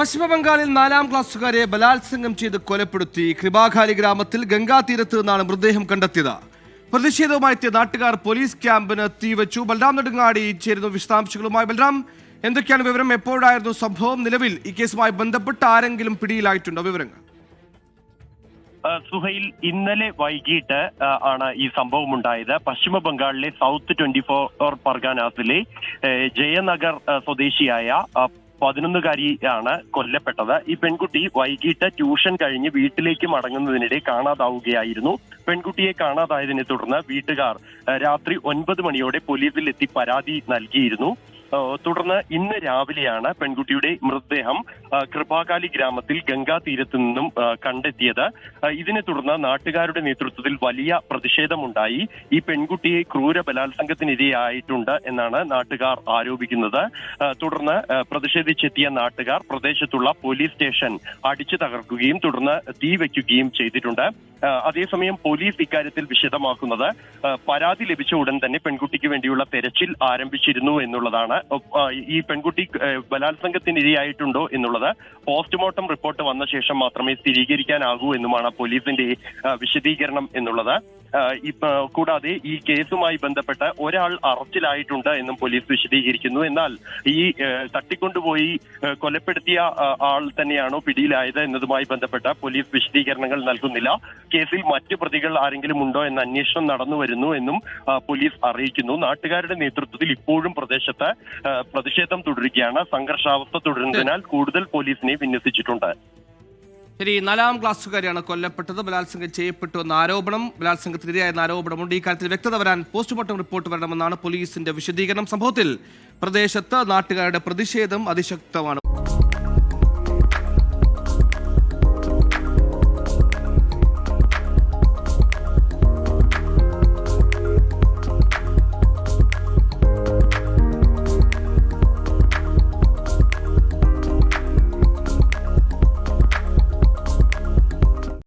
പശ്ചിമബംഗാളിൽ നാലാം ക്ലാസ്സുകാരെ ബലാത്സംഗം ചെയ്ത് കൊലപ്പെടുത്തി കൃപാഖാലി ഗ്രാമത്തിൽ ഗംഗാതീരത്ത് നിന്നാണ് മൃതദേഹം കണ്ടെത്തിയത്. പ്രതിഷേധവുമായി എത്തിയ നാട്ടുകാർ പോലീസ് ക്യാമ്പിന് തീവച്ചു. ബൽറാം നെടുങ്ങാടി ചേരുന്നു വിശദാംശങ്ങളുമായി. ബൽറാം എന്തൊക്കെയാണ് വിവരം? എപ്പോഴായിരുന്നു സംഭവം? നിലവിൽ ഈ കേസുമായി ബന്ധപ്പെട്ട് ആരെങ്കിലും പിടിയിലായിട്ടുണ്ടോ? വിവരങ്ങൾ. സുഹയിൽ ഇന്നലെ വൈകിട്ട് ആണ് ഈ സംഭവം ഉണ്ടായത് പശ്ചിമ ബംഗാളിലെ സൗത്ത് ട്വന്റി ഫോർ പർഗാനാസിലെ ജയനഗർ സ്വദേശിയായ പതിനൊന്നുകാരിയാണ് കൊല്ലപ്പെട്ടത്. ഈ പെൺകുട്ടി വൈകിട്ട് ട്യൂഷൻ കഴിഞ്ഞ് വീട്ടിലേക്ക് മടങ്ങുന്നതിനിടെ കാണാതാവുകയായിരുന്നു. പെൺകുട്ടിയെ കാണാതായതിനെ തുടർന്ന് വീട്ടുകാർ രാത്രി ഒൻപത് മണിയോടെ പോലീസിൽ എത്തി പരാതി നൽകിയിരുന്നു. തുടർന്ന് ഇന്ന് രാവിലെയാണ് പെൺകുട്ടിയുടെ മൃതദേഹം കൃപാകാലി ഗ്രാമത്തിൽ ഗംഗാ തീരത്തു നിന്നും കണ്ടെത്തിയത്. ഇതിനെ തുടർന്ന് നാട്ടുകാരുടെ നേതൃത്വത്തിൽ വലിയ പ്രതിഷേധമുണ്ടായി. ഈ പെൺകുട്ടിയെ ക്രൂര ബലാത്സംഗത്തിനിരയായിട്ടുണ്ട് എന്നാണ് നാട്ടുകാർ ആരോപിക്കുന്നത്. തുടർന്ന് പ്രതിഷേധിച്ചെത്തിയ നാട്ടുകാർ പ്രദേശത്തുള്ള പോലീസ് സ്റ്റേഷൻ അടിച്ചു തകർക്കുകയും തുടർന്ന് തീ വയ്ക്കുകയും ചെയ്തിട്ടുണ്ട്. അതേസമയം പോലീസ് ഇക്കാര്യത്തിൽ വിശദമാക്കുന്നത് പരാതി ലഭിച്ച ഉടൻ തന്നെ പെൺകുട്ടിക്ക് വേണ്ടിയുള്ള തെരച്ചിൽ ആരംഭിച്ചിരുന്നു എന്നുള്ളതാണ്. ഈ പെൺകുട്ടി ബലാത്സംഗത്തിന് ബലാത്സംഗത്തിനിരയായിട്ടുണ്ടോ എന്നുള്ളത് പോസ്റ്റ്മോർട്ടം റിപ്പോർട്ട് വന്ന ശേഷം മാത്രമേ സ്ഥിരീകരിക്കാനാകൂ എന്നുമാണ് പോലീസിന്റെ വിശദീകരണം എന്നുള്ളത്. കൂടാതെ ഈ കേസുമായി ബന്ധപ്പെട്ട് ഒരാൾ അറസ്റ്റിലായിട്ടുണ്ട് എന്നും പോലീസ് വിശദീകരിക്കുന്നു. എന്നാൽ ഈ തട്ടിക്കൊണ്ടുപോയി കൊലപ്പെടുത്തിയ ആൾ തന്നെയാണോ പിടിയിലായത് എന്നതുമായി ബന്ധപ്പെട്ട പോലീസ് വിശദീകരണങ്ങൾ നൽകുന്നില്ല. കേസിൽ മറ്റ് പ്രതികൾ ആരെങ്കിലും ഉണ്ടോ എന്ന അന്വേഷണം നടന്നു വരുന്നു എന്നും പോലീസ് അറിയിക്കുന്നു. നാട്ടുകാരുടെ നേതൃത്വത്തിൽ ഇപ്പോഴും പ്രദേശത്ത് പ്രതിഷേധം തുടരുകയാണ്. സംഘർഷാവസ്ഥ തുടരുന്നതിനാൽ കൂടുതൽ പോലീസിനെ വിന്യസിച്ചിട്ടുണ്ട്. ശരി നാലാം ക്ലാസ്സുകാരിയാണ് കൊല്ലപ്പെട്ടത്. ബലാത്സംഗം ചെയ്യപ്പെട്ടു എന്ന ആരോപണം ബലാത്സംഗത്തിനെതിരായ ആരോപണമുണ്ട് ഈ കാര്യത്തിൽ വ്യക്തത വരാൻ പോസ്റ്റ്മോർട്ടം റിപ്പോർട്ട് വരണമെന്നാണ് പോലീസിന്റെ വിശദീകരണം. സംഭവത്തിൽ പ്രദേശത്ത് നാട്ടുകാരുടെ പ്രതിഷേധം അതിശക്തമാണ്.